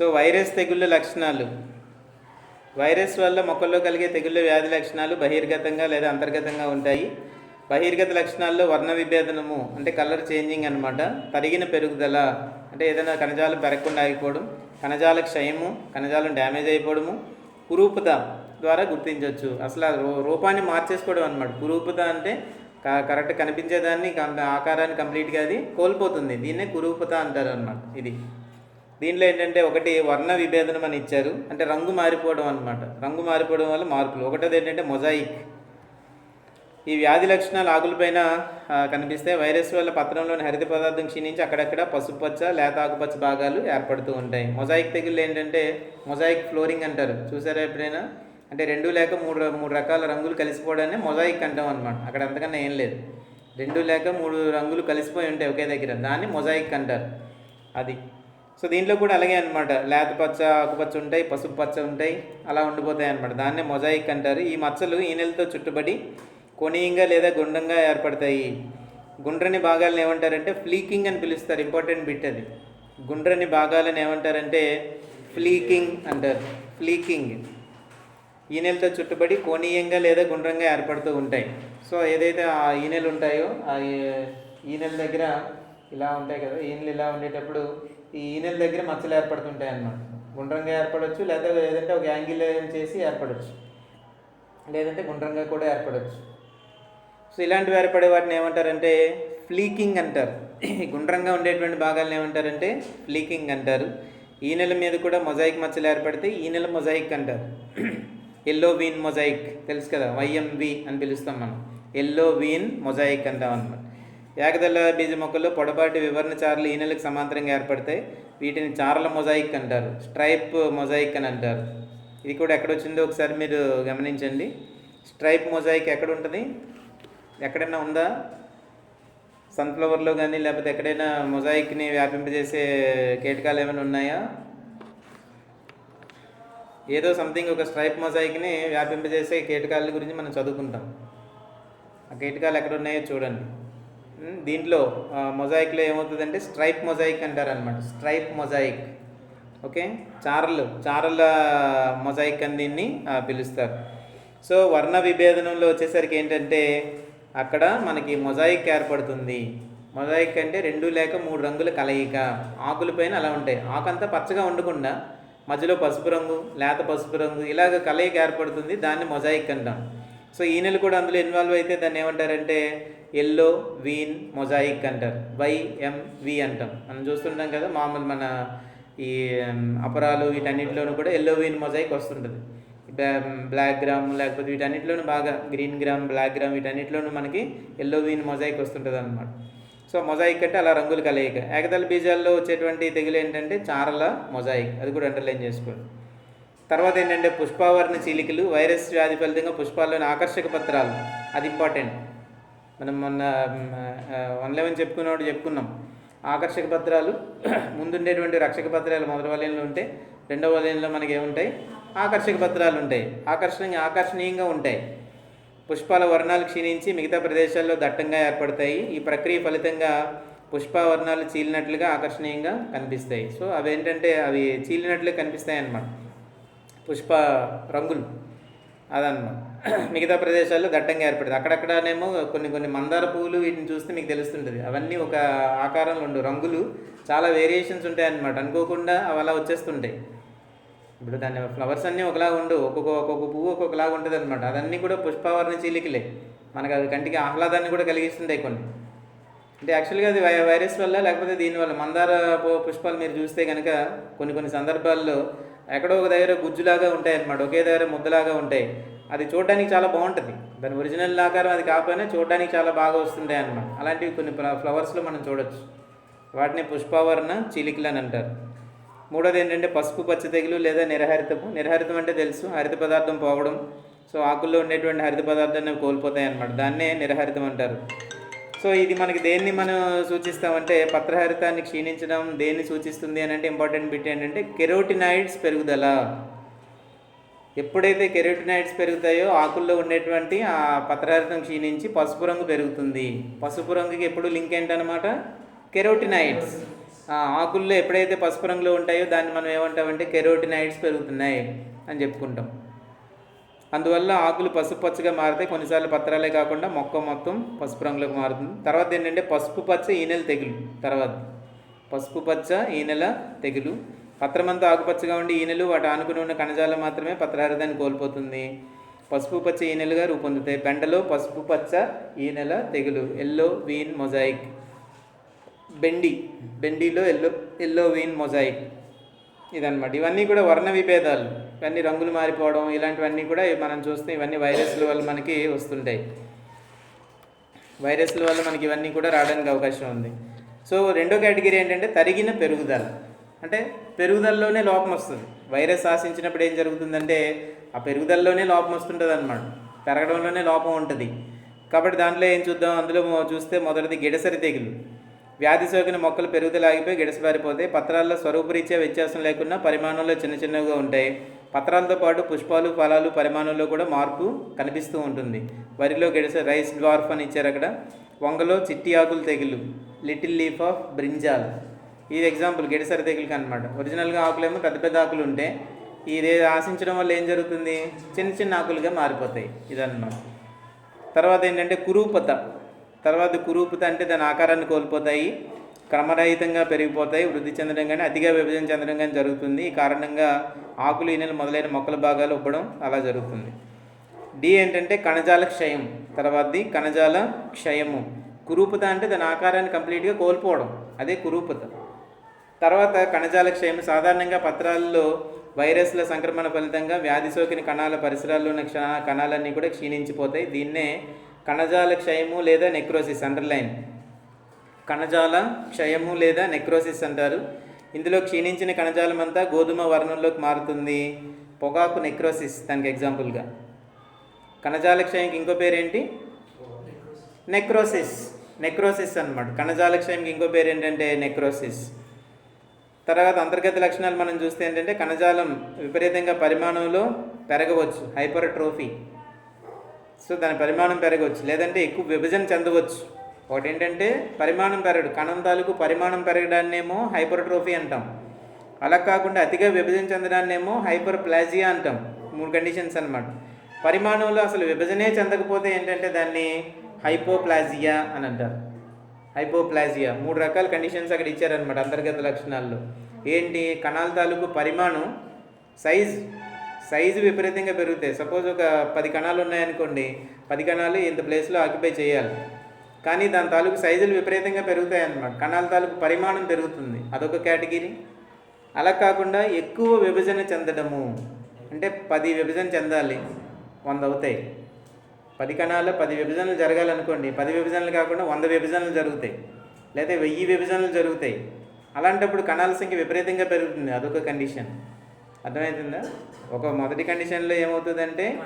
So virus తెగుళ్ళ లక్షణాలు. Virus వల్ల మొక్కల్లో కలిగే తెగుళ్ళ వ్యాధి లక్షణాలు బహిర్గతంగా లేదా అంతర్గతంగా ఉంటాయి. బహిర్గత లక్షణాల్లో వర్ణ విభేదనము అంటే కలర్ చేంజింగ్ అనమాట తరిగిన పెరుగుదల అంటే ఏదైనా కణజాలం పెరగకుండా ఆగిపోవడం కణజాల క్షయము కణజాలం డ్యామేజ్ అయిపోవడము కురూపత ద్వారా గుర్తించవచ్చు. అసలు ఆ రూ రూపాన్ని మార్చేసుకోవడం అనమాట కురూపత అంటే క- కరెక్ట్ కనిపించేదాన్ని ఆకారాన్ని కంప్లీట్గా అది కోల్పోతుంది. దీన్నే కురూపత అంటారు అనమాట ఇది. దీనిలో ఏంటంటే ఒకటి వర్ణ విభేదనం అని ఇచ్చారు. అంటే రంగు మారిపోవడం అనమాట రంగు మారిపోవడం వల్ల మార్పులు. ఒకటోది ఏంటంటే మొజాయిక్. ఈ వ్యాధి లక్షణాలు ఆకులపైన కనిపిస్తే వైరస్ వల్ల పత్రంలోని హరిత పదార్థం క్షీణించి అక్కడక్కడ పసుపచ్చ లేత ఆకుపచ్చ భాగాలు ఏర్పడుతూ ఉంటాయి. మొజాయిక్ తెగుళ్ళు ఏంటంటే మొజాయిక్ ఫ్లోరింగ్ అంటారు. చూసారా ఎప్పుడైనా? అంటే రెండు లేక మూడు మూడు రకాల రంగులు కలిసిపోవడాన్ని మొజాయిక్ అంటాం అనమాట అక్కడ అంతకన్నా ఏం లేదు. రెండు లేక మూడు రంగులు కలిసిపోయి ఉంటాయి ఒకే దగ్గర. దాన్ని మొజాయిక్ అంటారు. అది. సో దీంట్లో కూడా అలాగే అనమాట లేత పచ్చ ఆకుపచ్చ ఉంటాయి పసుపు పచ్చ ఉంటాయి అలా ఉండిపోతాయి అనమాట దాన్నే మొజాయిక్ అంటారు. ఈ మచ్చలు ఈనెలతో చుట్టుబడి కొనీయంగా లేదా గుండ్రంగా ఏర్పడతాయి. గుండ్రని భాగాలను ఏమంటారంటే ఫ్లీకింగ్ అని పిలుస్తారు. ఇంపార్టెంట్ బిట్ అది. గుండ్రని భాగాలను ఏమంటారంటే ఫ్లీకింగ్ అంటారు. ఫ్లీకింగ్. ఈనెలతో చుట్టుబడి కోణీయంగా లేదా గుండ్రంగా ఏర్పడుతూ ఉంటాయి. సో ఏదైతే ఆ ఈనెలు ఉంటాయో ఆ ఈనెల దగ్గర ఇలా ఉంటాయి కదా ఈనెలు ఇలా ఉండేటప్పుడు ఈ ఈనెల దగ్గర మచ్చలు ఏర్పడుతుంటాయి అన్నమాట. గుండ్రంగా ఏర్పడవచ్చు లేదా లేదంటే ఒక యాంగిల్ చేసి ఏర్పడవచ్చు లేదంటే గుండ్రంగా కూడా ఏర్పడవచ్చు సో ఇలాంటివి ఏర్పడే వాటిని ఏమంటారంటే ఫ్లీకింగ్ అంటారు. ఈ గుండ్రంగా ఉండేటువంటి భాగాలను ఏమంటారంటే ఫ్లీకింగ్ అంటారు. ఈ నెల మీద కూడా మొజాయిక్ మచ్చలు ఏర్పడితే ఈ నెల మొజాయిక్ అంటారు. ఎల్లో వీన్ మొజాయిక్ తెలుసు కదా వైఎంవి అని పిలుస్తాం మనం. ఎల్లో వీన్ మొజాయిక్ అంటాం అనమాట ఏకదళ బీజ మొక్కల్లో పొడపాటి వివరణ చారలు ఈ నెలకు సమాంతరంగా ఏర్పడతాయి. వీటిని చారల మొజాయిక్ అంటారు. స్ట్రైప్ మొజాయిక్ అని అంటారు. ఇది కూడా ఎక్కడ వచ్చిందో ఒకసారి మీరు గమనించండి. స్ట్రైప్ మొజాయిక్ ఎక్కడ ఉంటుంది? ఎక్కడైనా ఉందా? సన్ఫ్లవర్లో కానీ లేకపోతే ఎక్కడైనా మొజాయిక్ని వ్యాపింపజేసే కీటకాలు ఏమైనా ఉన్నాయా? ఏదో సంథింగ్ ఒక స్ట్రైప్ మొజాయిక్ని వ్యాపింపజేసే కీటకాల గురించి మనం చదువుకుంటాం. ఆ కీటకాలు ఎక్కడ ఉన్నాయో చూడండి. దీంట్లో మొజాయిక్లో ఏమవుతుందంటే స్ట్రైప్ మొజాయిక్ అంటారనమాట స్ట్రైప్ మొజాయిక్. ఓకే? చారలు చారల మొజాయిక్ అని దీన్ని పిలుస్తారు. సో వర్ణ విభేదనంలో వచ్చేసరికి ఏంటంటే అక్కడ మనకి మొజాయిక్ ఏర్పడుతుంది. మొజాయిక్ అంటే రెండు లేక మూడు రంగుల కలయిక. ఆకుల పైన అలా ఉంటాయి. ఆకంతా పచ్చగా ఉండకుండా మధ్యలో పసుపు రంగు లేత పసుపు రంగు ఇలాగ కలయిక ఏర్పడుతుంది. దాన్ని మొజాయిక్ అంటాం. సో ఈనెలు కూడా అందులో ఇన్వాల్వ్ అయితే దాన్ని ఏమంటారంటే ఎల్లో వీన్ మొజాయిక్ అంటారు. వైఎంవి అంటాం. మనం చూస్తుంటాం కదా మామూలు మన ఈ అపరాలు వీటన్నిటిలోనూ కూడా ఎల్లో వీన్ మొజాయిక్ వస్తుంటుంది. బ్లాక్ గ్రామ్ లేకపోతే వీటన్నిటిలోనూ బాగా గ్రీన్ గ్రామ్ బ్లాక్ గ్రామ్ వీటన్నిటిలోనూ మనకి ఎల్లో వీన్ మొజాయిక్ వస్తుంటుంది అనమాట సో మొజాయిక్ అంటే అలా రంగులు కలయిక. ఏకదళ బీజాల్లో వచ్చేటువంటి తెగులు ఏంటంటే చారల మొజాయిక్. అది కూడా అండర్లైన్ చేసుకోండి తర్వాత ఏంటంటే పుష్పావరణ చీలికలు వైరస్ వ్యాధి ఫలితంగా పుష్పాల్లోని ఆకర్షక పత్రాలు. అది ఇంపార్టెంట్ మనం మొన్న వన్ లెవెన్ చెప్పుకున్నప్పుడు చెప్పుకున్నాం. ఆకర్షక పత్రాలు ముందుండేటువంటి రక్షక పత్రాలు మొదటి వలయంలో ఉంటే రెండవ వలయంలో మనకి ఏముంటాయి? ఆకర్షక పత్రాలు ఉంటాయి. ఆకర్షణీయంగా ఆకర్షణీయంగా ఉంటాయి. పుష్పాల వర్ణాలు క్షీణించి మిగతా ప్రదేశాల్లో దట్టంగా ఏర్పడతాయి. ఈ ప్రక్రియ ఫలితంగా పుష్పవర్ణాలు చీలినట్లుగా ఆకర్షణీయంగా కనిపిస్తాయి. సో అవి ఏంటంటే అవి చీలినట్లుగా కనిపిస్తాయి అన్నమాట పుష్ప రంగులు. అదన్నమాట. మిగతా ప్రదేశాల్లో దట్టంగా ఏర్పడింది. అక్కడక్కడనేమో కొన్ని కొన్ని మందార పువ్వులు వీటిని చూస్తే మీకు తెలుస్తుంటుంది. అవన్నీ ఒక ఆకారంలో ఉండు. రంగులు చాలా వేరియేషన్స్ ఉంటాయన్నమాట. అనుకోకుండా అవి అలా వచ్చేస్తుంటాయి. ఇప్పుడు దాని ఫ్లవర్స్ అన్నీ ఒకలాగా ఉండు. ఒక్కొక్క ఒక్కొక్క పువ్వు ఒక్కొక్కలాగా ఉంటుంది అనమాట అదన్నీ కూడా పుష్పవర్ణ చీలికలే. మనకు అది కంటికి ఆహ్లాదాన్ని కూడా కలిగిస్తుంటాయి కొన్ని. అంటే యాక్చువల్గా అది వై- వైరస్ వల్ల లేకపోతే దీనివల్ల మందార పు- పుష్పాలు మీరు చూస్తే కనుక కొన్ని కొన్ని సందర్భాల్లో ఎక్కడో ఒక దగ్గర గుజ్జులాగా ఉంటాయి అన్నమాట ఒకే దగ్గర ముద్దలాగా ఉంటాయి. అది చూడడానికి చాలా బాగుంటుంది. దాని ఒరిజినల్ ఆకారం అది కాకపోయినా చూడడానికి చాలా బాగా వస్తుంటాయి అన్నమాట అలాంటివి కొన్ని ఫ్లవర్స్లో మనం చూడొచ్చు. వాటిని పుష్పవర్ణ చిలికలు అని అంటారు. మూడోది ఏంటంటే పసుపు పచ్చ తెగులు లేదా నిరహరితము. నిరహరితం అంటే తెలుసు. హరిత పదార్థం పోవడం. సో ఆకుల్లో ఉండేటువంటి హరిత పదార్థాన్ని కోల్పోతాయి అన్నమాట దాన్నే నిరహరితం అంటారు. సో ఇది మనకి దేన్ని మనం సూచిస్తామంటే పత్రహరితాన్ని క్షీణించడం దేన్ని సూచిస్తుంది అని అంటే ఇంపార్టెంట్ బిట్ ఏంటంటే కెరోటినాయిడ్స్ పెరుగుదల. ఎప్పుడైతే కెరోటినాయిడ్స్ పెరుగుతాయో ఆకుల్లో ఉండేటువంటి ఆ పత్రహరితం క్షీణించి పసుపు రంగు పెరుగుతుంది. పసుపు రంగుకి ఎప్పుడు లింక్ ఏంటనమాట కెరోటినాయిడ్స్. ఆకుల్లో ఎప్పుడైతే పసుపు రంగులో ఉంటాయో దాన్ని మనం ఏమంటామంటే కెరోటినాయిడ్స్ పెరుగుతున్నాయి అని చెప్పుకుంటాం. అందువల్ల ఆకులు పసుపు పచ్చగా మారుతాయి కొన్నిసార్లు పత్రాలే కాకుండా మొక్క మొత్తం పసుపు రంగులోకి మారుతుంది. తర్వాత ఏంటంటే పసుపు పచ్చ ఈనెల తెగులు. తర్వాత పసుపు పచ్చ ఈనెల తెగులు. పత్రమంతా ఆకుపచ్చగా ఉండి ఈనెలు వాటి ఆనుకుని ఉన్న కణజాలం మాత్రమే పత్రహారదాన్ని కోల్పోతుంది. పసుపు పచ్చ ఈనెలుగా రూపొందుతాయి. బెండలో పసుపు పచ్చ ఈనెల తెగులు. Yellow vein mosaic. బెండి. బెండిలో ఎల్లో ఎల్లో వీన్ మొజాయిక్. ఇదన్నమాట. ఇవన్నీ కూడా వర్ణ విభేదాలు. ఇవన్నీ రంగులు మారిపోవడం ఇలాంటివన్నీ కూడా మనం చూస్తే ఇవన్నీ వైరస్ల వల్ల మనకి వస్తుంటాయి. వైరస్ల వల్ల మనకి ఇవన్నీ కూడా రావడానికి అవకాశం ఉంది. సో రెండో కేటగిరీ ఏంటంటే తరిగిన పెరుగుదల. అంటే పెరుగుదలలోనే లోపం వస్తుంది. వైరస్ ఆశించినప్పుడు ఏం జరుగుతుందంటే ఆ పెరుగుదలలోనే లోపం వస్తుంటుంది అనమాట పెరగడంలోనే లోపం ఉంటుంది. కాబట్టి దాంట్లో ఏం చూద్దాం? అందులో చూస్తే మొదటిది గిడసరి తెగులు. వ్యాధి సోకిన మొక్కలు పెరుగుదల ఆగిపోయి గిడసబారిపోతాయి పత్రాల్లో స్వరూపరీత్యా వ్యత్యాసం లేకుండా పరిమాణంలో చిన్న చిన్నగా ఉంటాయి. పత్రాలతో పాటు పుష్పాలు ఫలాలు పరిమాణంలో కూడా మార్పు కనిపిస్తూ ఉంటుంది. వరిలో గిడస రైస్ డ్వార్ఫ్ అని ఇచ్చారు అక్కడ. వంగలో చిట్టి ఆకులు తెగులు లిటిల్ లీఫ్ ఆఫ్ బ్రింజాల్. ఇది ఎగ్జాంపుల్ గిడసరి తెగులుకి అనమాట ఒరిజినల్గా ఆకులేమో పెద్ద పెద్ద ఆకులు ఉంటే ఇది ఆశించడం వల్ల ఏం జరుగుతుంది? చిన్న చిన్న ఆకులుగా మారిపోతాయి. ఇదన్నమాట. తర్వాత ఏంటంటే కురూపత. తర్వాత కురూపత అంటే దాని ఆకారాన్ని కోల్పోతాయి. క్రమరహితంగా పెరిగిపోతాయి వృద్ధి చెందడం కానీ అతిగా విభజన చెందడం కానీ జరుగుతుంది. ఈ కారణంగా ఆకులు ఈనెలు మొదలైన మొక్కల భాగాలు ఉబ్బడం అలా జరుగుతుంది. డి ఏంటంటే కణజాల క్షయం. తర్వాతది కణజాల క్షయము. కురూపత అంటే దాని ఆకారాన్ని కంప్లీట్గా కోల్పోవడం. అదే కురూపత. తర్వాత కణజాల క్షయం. సాధారణంగా పత్రాల్లో వైరస్ల సంక్రమణ ఫలితంగా వ్యాధి సోకిన కణాల పరిసరాల్లో ఉన్న క్ష కణాలన్నీ కూడా క్షీణించిపోతాయి. దీన్నే కణజాల క్షయము లేదా నెక్రోసిస్ అండర్లైన్. కణజాల క్షయము లేదా నెక్రోసిస్ అంటారు. ఇందులో క్షీణించిన కణజాలం అంతా గోధుమ వర్ణంలోకి మారుతుంది. పొగాకు నెక్రోసిస్ దానికి ఎగ్జాంపుల్గా కణజాల క్షయంకి ఇంకో పేరేంటి? నెక్రోసిస్. నెక్రోసిస్ అన్నమాట. కణజాల క్షయంకి ఇంకో పేరు ఏంటంటే నెక్రోసిస్. తర్వాత అంతర్గత లక్షణాలు మనం చూస్తే ఏంటంటే కణజాలం విపరీతంగా పరిమాణంలో పెరగవచ్చు. హైపర్ట్రోఫీ. సో దాని పరిమాణం పెరగవచ్చు. లేదంటే ఎక్కువ విభజన చెందవచ్చు. ఒకటి ఏంటంటే పరిమాణం పెరగడు. కణం తాలూకు పరిమాణం పెరగడాన్నేమో హైపర్ట్రోఫీ అంటాం. అలా కాకుండా అతిగా విభజన చెందడాన్నేమో హైపర్ ప్లాజియా అంటాం. మూడు కండిషన్స్ అనమాట పరిమాణంలో అసలు విభజనే చెందకపోతే ఏంటంటే దాన్ని హైపోప్లాజియా అని అంటారు. హైపోప్లాజియా మూడు రకాల కండిషన్స్ అక్కడ ఇచ్చారనమాట అంతర్గత లక్షణాల్లో. ఏంటి? కణాల తాలూకు పరిమాణం సైజ్ సైజు విపరీతంగా పెరుగుతాయి. సపోజ్ ఒక పది కణాలు ఉన్నాయనుకోండి పది కణాలు ఇంత ప్లేస్లో ఆక్యుపై చేయాలి. కానీ దాని తాలూకు సైజులు విపరీతంగా పెరుగుతాయి అన్నమాట కణాల తాలూకు పరిమాణం పెరుగుతుంది. అదొక కేటగిరీ. అలా కాకుండా ఎక్కువ విభజన చెందడము. అంటే పది విభజన చెందాలి. వంద అవుతాయి. పది కణాలు పది విభజనలు జరగాలనుకోండి. పది విభజనలు కాకుండా వంద విభజనలు జరుగుతాయి. లేదా వెయ్యి విభజనలు జరుగుతాయి. అలాంటప్పుడు కణాల సంఖ్య విపరీతంగా పెరుగుతుంది. అదొక కండిషన్. అర్థమవుతుందా? ఒక మొదటి కండిషన్లో ఏమవుతుందంటే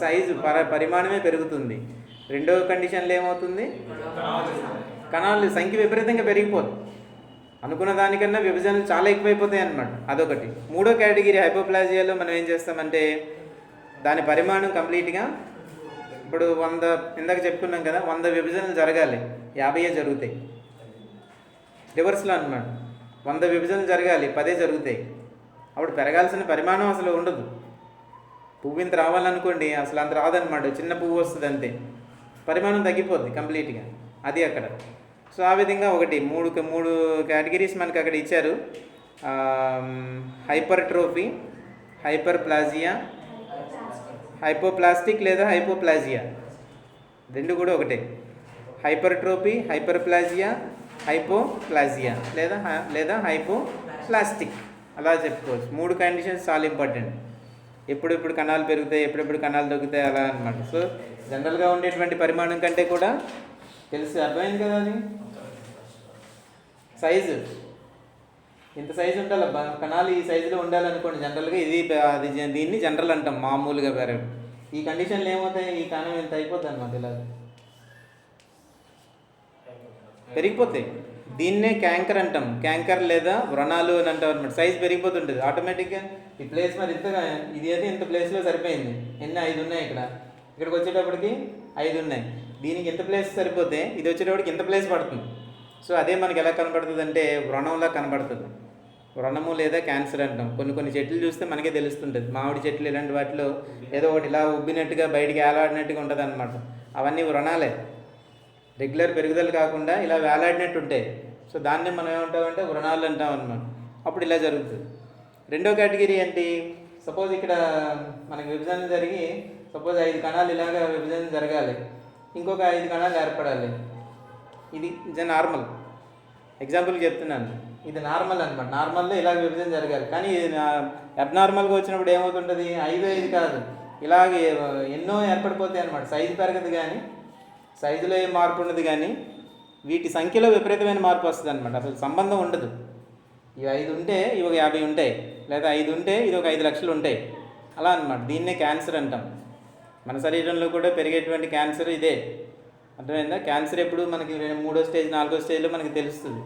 సైజు పర పరిమాణమే పెరుగుతుంది. రెండవ కండిషన్లో ఏమవుతుంది? కణాలు సంఖ్య విపరీతంగా పెరిగిపోతుంది అనుకున్న దానికన్నా విభజనలు చాలా ఎక్కువైపోతాయి అన్నమాట. అదొకటి. మూడో కేటగిరీ హైపోప్లాజియాలో మనం ఏం చేస్తామంటే దాని పరిమాణం కంప్లీట్గా ఇప్పుడు వంద ఇందాక చెప్పుకున్నాం కదా వంద విభజనలు జరగాలి. యాభైయే జరుగుతాయి. రివర్స్లో అనమాట వంద విభజనలు జరగాలి పదే జరుగుతాయి. అప్పుడు పెరగాల్సిన పరిమాణం అసలు ఉండదు. పువ్వు ఇంత రావాలనుకోండి అసలు అంత రాదనమాట చిన్న పువ్వు వస్తుంది అంతే పరిమాణం తగ్గిపోద్ది కంప్లీట్గా. అది అక్కడ. సో ఆ విధంగా ఒకటి మూడు మూడు కేటగిరీస్ మనకి అక్కడ ఇచ్చారు. Hypertrophy hyperplasia hypoplastic లేదా హైపోప్లాజియా. రెండు కూడా ఒకటే. హైపర్ట్రోపీ హైపర్ప్లాజియా హైపోప్లాజియా లేదా లేదా లేదా హైపోప్లాస్టిక్. అలా చెప్పుకోవచ్చు. మూడు కండిషన్స్ చాలా ఇంపార్టెంట్. ఎప్పుడెప్పుడు కణాలు పెరుగుతాయి ఎప్పుడెప్పుడు కణాలు తగ్గుతాయి అలా అన్నమాట. సో జనరల్గా ఉండేటువంటి పరిమాణం కంటే కూడా తెలిసి. అర్థమైంది కదా అది? సైజు. ఇంత సైజు ఉండాలబ్బా. కణాలు ఈ సైజులో ఉండాలనుకోండి జనరల్గా ఇది అది జ- దీన్ని జనరల్ అంటాం మామూలుగా పెరగడం ఈ కండిషన్లు ఏమవుతాయి? ఈ కణం ఇంత అయిపోతుంది అనమాట ఇలా. పెరిగిపోతాయి. దీన్నే క్యాంకర్ అంటాం. క్యాంకర్ లేదా వ్రణాలు అని అంటాం అనమాట సైజ్ పెరిగిపోతుంటుంది. ఆటోమేటిక్గా ఈ ప్లేస్ మరి ఇంతగా ఇది అయితే ఇంత ప్లేస్లో సరిపోయింది. ఎన్ని? ఐదు ఉన్నాయి ఇక్కడ. ఇక్కడికి వచ్చేటప్పటికి ఐదు ఉన్నాయి. దీనికి ఎంత ప్లేస్ సరిపోతే ఇది వచ్చేటప్పటికి ఇంత ప్లేస్ పడుతుంది? సో అదే మనకి ఎలా కనబడుతుంది అంటే వ్రణంలా కనబడుతుంది. వ్రణము లేదా క్యాన్సర్ అంటాం. కొన్ని కొన్ని చెట్లు చూస్తే మనకే తెలుస్తుంటుంది. మామిడి చెట్లు ఇలాంటి వాటిలో ఏదో ఒకటి ఇలా ఉబ్బినట్టుగా బయటికి వేలాడినట్టుగా ఉంటుంది అనమాట అవన్నీ వ్రణాలే. రెగ్యులర్ పెరుగుదల కాకుండా ఇలా వేలాడినట్టు ఉంటాయి. సో దాన్ని మనం ఏమంటామంటే వ్రణాలు అంటాం అనమాట అప్పుడు ఇలా జరుగుతుంది. రెండో కేటగిరీ ఏంటి? సపోజ్ ఇక్కడ మనకి విభజన జరిగి సపోజ్ ఐదు కణాలు ఇలాగ విభజన జరగాలి. ఇంకొక ఐదు కణాలు ఏర్పడాలి. ఇది ఇది నార్మల్ ఎగ్జాంపుల్ చెప్తున్నాను. ఇది నార్మల్ అనమాట నార్మల్లో ఇలా విభజన జరగాలి. కానీ ఇది అబ్నార్మల్గా వచ్చినప్పుడు ఏమవుతుంటుంది? ఐదు ఐదు కాదు. ఇలాగే ఎన్నో ఏర్పడిపోతాయి అనమాట సైజు పెరగదు కానీ సైజులో ఏం మార్పు ఉండదు కానీ వీటి సంఖ్యలో విపరీతమైన మార్పు వస్తుంది అనమాట అసలు సంబంధం ఉండదు. ఇవి ఐదు ఉంటే ఇవి ఒక యాభై ఉంటాయి. లేదా ఐదు ఉంటే ఇది ఒక ఐదు లక్షలు ఉంటాయి. అలా అనమాట దీన్నే క్యాన్సర్ అంటాం. మన శరీరంలో కూడా పెరిగేటువంటి క్యాన్సర్ ఇదే. అర్థమైందా? క్యాన్సర్ ఎప్పుడు మనకి మూడో స్టేజ్ నాలుగో స్టేజ్లో మనకి తెలుస్తుంది.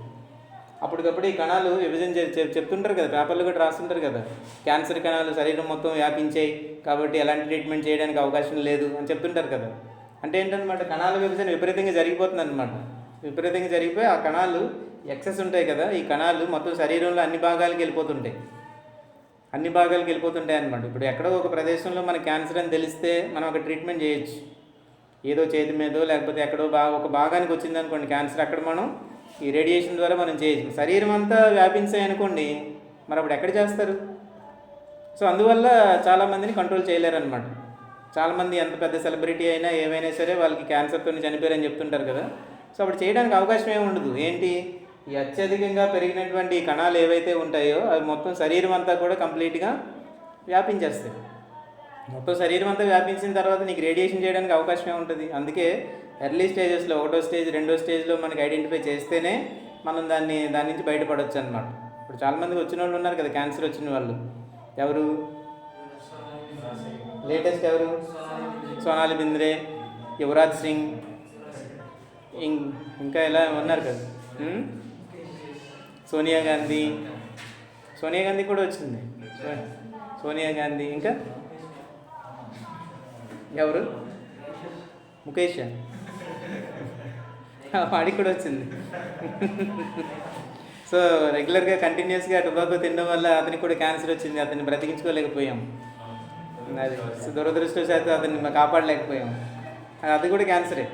అప్పటికప్పుడు ఈ కణాలు విభజన చెప్- చెప్తుంటారు కదా. పేపర్లు కూడా రాస్తుంటారు కదా. క్యాన్సర్ కణాలు శరీరం మొత్తం వ్యాపించాయి. కాబట్టి ఎలాంటి ట్రీట్మెంట్ చేయడానికి అవకాశం లేదు అని చెప్తుంటారు కదా. అంటే ఏంటన్నమాట? కణాల విభజన విపరీతంగా జరిగిపోతుంది అనమాట విపరీతంగా జరిగిపోయి ఆ కణాలు ఎక్సెస్ ఉంటాయి కదా ఈ కణాలు మొత్తం శరీరంలో అన్ని భాగాలకి వెళ్ళిపోతుంటాయి. అన్ని భాగాలకు వెళ్ళిపోతుంటాయి అనమాట ఇప్పుడు ఎక్కడో ఒక ప్రదేశంలో మన క్యాన్సర్ అని తెలిస్తే మనం ఒక ట్రీట్మెంట్ చేయొచ్చు. ఏదో చేతి మీదో లేకపోతే ఎక్కడో బాగా ఒక భాగానికి వచ్చింది అనుకోండి క్యాన్సర్ అక్కడ మనం ఈ రేడియేషన్ ద్వారా మనం చేయొచ్చు. శరీరం అంతా వ్యాపించాయి అనుకోండి మరి అప్పుడు ఎక్కడ చేస్తారు? సో అందువల్ల చాలామందిని కంట్రోల్ చేయలేరనమాట చాలామంది ఎంత పెద్ద సెలబ్రిటీ అయినా ఏమైనా సరే వాళ్ళకి క్యాన్సర్తో చనిపోయారని చెప్తుంటారు కదా. సో అప్పుడు చేయడానికి అవకాశం ఏమి ఉండదు. ఏంటి? ఈ అత్యధికంగా పెరిగినటువంటి కణాలు ఏవైతే ఉంటాయో అవి మొత్తం శరీరం అంతా కూడా కంప్లీట్గా వ్యాపించేస్తాయి. మొత్తం శరీరం అంతా వ్యాపించిన తర్వాత నీకు రేడియేషన్ చేయడానికి అవకాశమే ఉంటుంది. అందుకే ఎర్లీ స్టేజెస్లో ఒకటో స్టేజ్ రెండో స్టేజ్లో మనకి ఐడెంటిఫై చేస్తేనే మనం దాన్ని దాని నుంచి బయటపడవచ్చు అనమాట ఇప్పుడు చాలామంది వచ్చిన వాళ్ళు ఉన్నారు కదా క్యాన్సర్ వచ్చిన వాళ్ళు. ఎవరు? లేటెస్ట్ ఎవరు? సోనాలి బింద్రే యువరాజ్ సింగ్ ఇం- ఇంకా ఇలా ఉన్నారు కదా? సోనియా గాంధీ. సోనియా గాంధీ కూడా వచ్చింది. సోనియా గాంధీ. ఇంకా? ఎవరు? ముఖేష్. వాడికి కూడా వచ్చింది. సో రెగ్యులర్గా కంటిన్యూస్గా టొబాకో తినడం వల్ల అతనికి కూడా క్యాన్సర్ వచ్చింది. అతన్ని బ్రతికించుకోలేకపోయాం. అది దురదృష్టవశాత్తు అతన్ని కాపాడలేకపోయాం. అది కూడా క్యాన్సరే.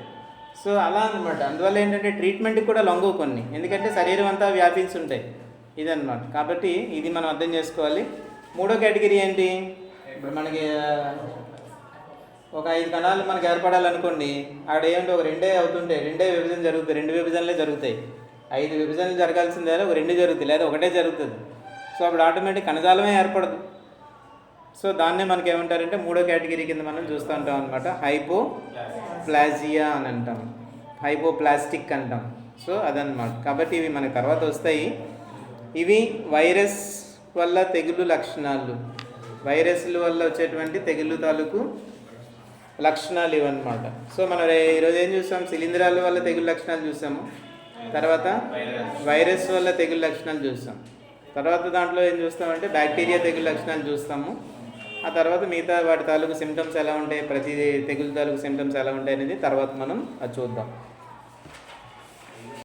సో అలా అనమాట అందువల్ల ఏంటంటే ట్రీట్మెంట్కి కూడా లొంగవు కొన్ని. ఎందుకంటే శరీరం అంతా వ్యాపించి ఉంటాయి. ఇదన్నమాట. కాబట్టి ఇది మనం అర్థం చేసుకోవాలి. మూడో కేటగిరీ ఏంటి? ఇప్పుడు మనకి ఒక ఐదు కణాలు మనకు ఏర్పడాలనుకోండి అక్కడ ఏంటి ఒక రెండే అవుతుంటాయి రెండే విభజన జరుగుతాయి. రెండు విభజనలే జరుగుతాయి. ఐదు విభజనలు జరగాల్సిందే ఒక రెండు జరుగుతాయి. లేదా ఒకటే జరుగుతుంది. సో అప్పుడు ఆటోమేటిక్ కణజాలమే ఏర్పడదు. సో దాన్నే మనకి ఏమంటారంటే మూడో కేటగిరీ కింద మనం చూస్తూ ఉంటాం అనమాట హైపో ప్లాజియా అని అంటాం. హైపోప్లాస్టిక్ అంటాం. సో అదనమాట కాబట్టి ఇవి మనకు తర్వాత వస్తాయి. ఇవి వైరస్ వల్ల తెగులు లక్షణాలు. వైరస్ల వల్ల వచ్చేటువంటి తెగులు తాలూకు లక్షణాలు ఇవన్నమాట. సో మనం ఈరోజు ఏం చూసాం? శిలీంధ్రాల వల్ల తెగులు లక్షణాలు చూసాము. తర్వాత వైరస్ వల్ల తెగులు లక్షణాలు చూస్తాం తర్వాత దాంట్లో ఏం చూస్తామంటే బ్యాక్టీరియా తెగులు లక్షణాలు చూస్తాము. ఆ తర్వాత మిగతా వాటి తాలూకు సిమ్టమ్స్ ఎలా ఉంటాయి ప్రతి తెగులు తాలూకు సిమ్టమ్స్ ఎలా ఉంటాయి అనేది తర్వాత మనం అది చూద్దాం.